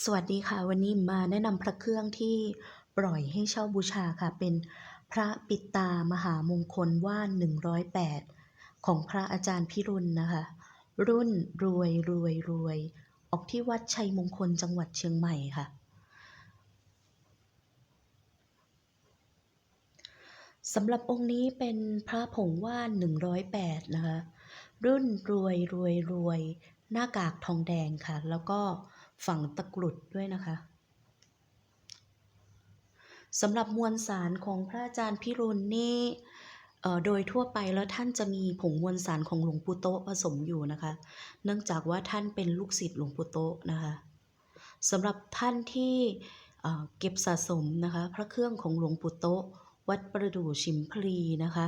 สวัสดีค่ะ วันนี้มาแนะนำพระเครื่องที่ปล่อยให้เช่าบูชาค่ะ เป็นพระปิตามหามงคลว่าน108 ของพระอาจารย์พิรุณนะคะ รุ่นรวยรวยรวย ออกที่วัดชัยมงคลจังหวัดเชียงใหม่ค่ะ สำหรับองค์นี้เป็นพระผงว่าน 108 นะคะ รุ่นรวยรวยรวย หน้ากากทองแดงค่ะ แล้วก็ ฝังตะกรุดด้วยนะคะสำหรับมวลสารของพระอาจารย์พิรุณนี่โดยทั่วไปแล้วท่านจะมีผงมวลสารของหลวงปู่โตผสมอยู่นะคะ เนื่องจากว่าท่านเป็นลูกศิษย์หลวงปู่โตนะคะสำหรับท่านที่เเก็บสะสมนะคะ พระเครื่องของหลวงปู่โตวัดประดู่ชิมพลีนะคะ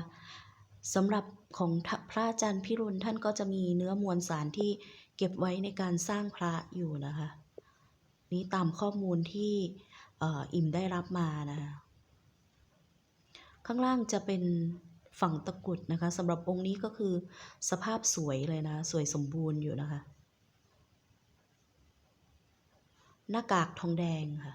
สำหรับของพระอาจารย์พิรุณท่านก็จะมีเนื้อมวลสารที่เก็บไว้ในการสร้างพระอยู่นะคะ นี้ตามข้อมูลที่อิ่มได้รับมานะคะข้างล่างจะเป็นฝั่งตะกรุดนะคะสำหรับองค์นี้ก็คือสภาพสวยเลยนะ สวยสมบูรณ์อยู่นะคะ หน้ากากทองแดงค่ะ